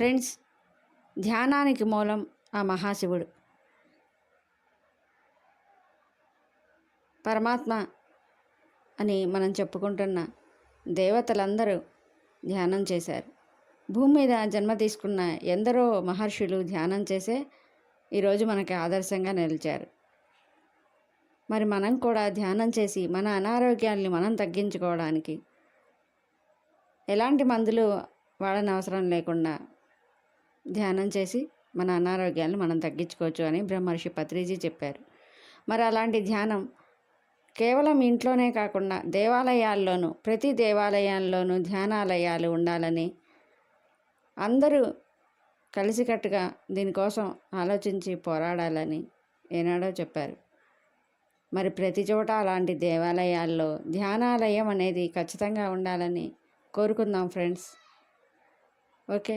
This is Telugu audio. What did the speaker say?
ఫ్రెండ్స్ ధ్యానానికి మూలం ఆ మహాశివుడు. పరమాత్మ అని మనం చెప్పుకుంటున్న దేవతలందరూ ధ్యానం చేశారు. భూమి మీద జన్మ తీసుకున్న ఎందరో మహర్షులు ధ్యానం చేసే ఈరోజు మనకి ఆదర్శంగా నిలిచారు. మరి మనం కూడా ధ్యానం చేసి మన అనారోగ్యాల్ని మనం తగ్గించుకోవడానికి ఎలాంటి మందులు వాడనవసరం లేకుండా ధ్యానం చేసి మన అనారోగ్యాలను మనం తగ్గించుకోవచ్చు అని బ్రహ్మర్షి పత్రిజీ చెప్పారు. మరి అలాంటి ధ్యానం కేవలం ఇంట్లోనే కాకుండా దేవాలయాల్లోనూ ప్రతి దేవాలయాల్లోనూ ధ్యానాలయాలు ఉండాలని అందరూ కలిసికట్టుగా దీనికోసం ఆలోచించి పోరాడాలని ఏనాడో చెప్పారు. మరి ప్రతి చోట అలాంటి దేవాలయాల్లో ధ్యానాలయం అనేది ఖచ్చితంగా ఉండాలని కోరుకుందాం ఫ్రెండ్స్. ఓకే.